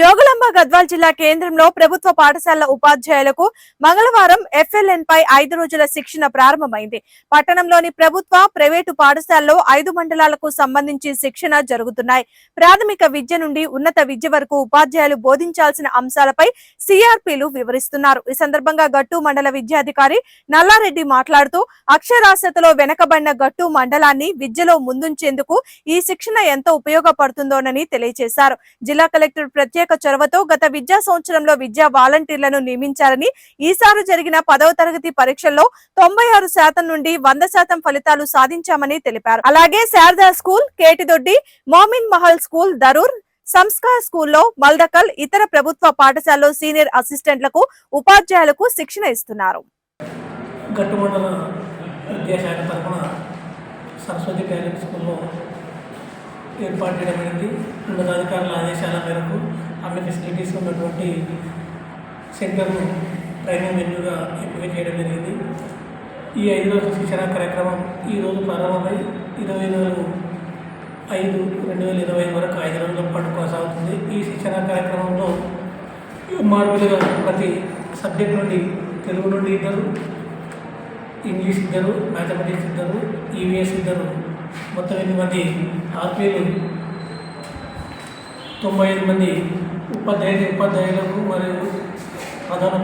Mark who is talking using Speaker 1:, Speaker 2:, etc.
Speaker 1: జోగులాంబ గద్వాల్ జిల్లా కేంద్రంలో ప్రభుత్వ పాఠశాలల ఉపాధ్యాయులకు మంగళవారం ఎఫ్ఎల్ఎన్ పై ఐదు రోజుల శిక్షణ ప్రారంభమైంది. పట్టణంలోని ప్రభుత్వ ప్రైవేటు పాఠశాలలో ఐదు మండలాలకు సంబంధించి శిక్షణ జరుగుతున్నాయి. ప్రాథమిక విద్య నుండి ఉన్నత విద్య వరకు ఉపాధ్యాయులు బోధించాల్సిన అంశాలపై సిఆర్పిలు వివరిస్తున్నారు. ఈ సందర్భంగా గట్టు మండల విద్యాధికారి నల్లారెడ్డి మాట్లాడుతూ అక్షరాస్యతలో వెనకబడిన గట్టు మండలాన్ని విద్యలో ముందుంచేందుకు ఈ శిక్షణ ఎంతో ఉపయోగపడుతుందోనని తెలియజేశారు. జిల్లా కలెక్టర్ ప్రత్యేక చొరవతో గత విద్యా సంవత్సరంలో విద్యా వాలంటీర్లను నియమించారని ఈసారి జరిగిన పదవ తరగతి పరీక్షల్లో తొంభై ఆరు శాతం నుండి వంద శాతం ఫలితాలు సాధించామని తెలిపారు. అలాగే శారదా స్కూల్ కేటిదొడ్డి మోమిన్ మహల్ స్కూల్ దరూర్ సంస్కార్ స్కూల్లో మల్దకల్ ఇతర ప్రభుత్వ పాఠశాలలో సీనియర్ అసిస్టెంట్లకు ఉపాధ్యాయులకు శిక్షణ ఇస్తున్నారు.
Speaker 2: విద్యాశాఖ తరఫున సరస్వతి ప్రైవేట్ స్కూల్లో ఏర్పాటు చేయడమైంది ఉన్నతాధికారుల ఆదేశాల మేరకు అన్ని ఫెసిలిటీస్ ఉన్నటువంటి సెంటర్ను ట్రైనింగ్ వెన్యూగా ఎంపిక చేయడం జరిగింది. ఈ ఐదు రోజుల శిక్షణ కార్యక్రమం ఈరోజు ప్రారంభమై ఇరవై నాలుగు ఐదు రెండు వేల ఇరవై వరకు ఐదు రోజుల పాటు కొనసాగుతుంది. ఈ శిక్షణ కార్యక్రమంలో మార్పులుగా ప్రతి సబ్జెక్ట్ నుండి తెలుగు నుండి ఇద్దరు ఇంగ్లీష్ ఇద్దరు మ్యాథమెటిక్స్ ఇద్దరు ఈవీఎస్ ఇద్దరు మొత్తం ఎనిమిది మంది ఆర్పీలు తొంభై ఐదు మంది ఉపాధ్యాయులు ఉపాధ్యాయులకు మరియు ప్రధాన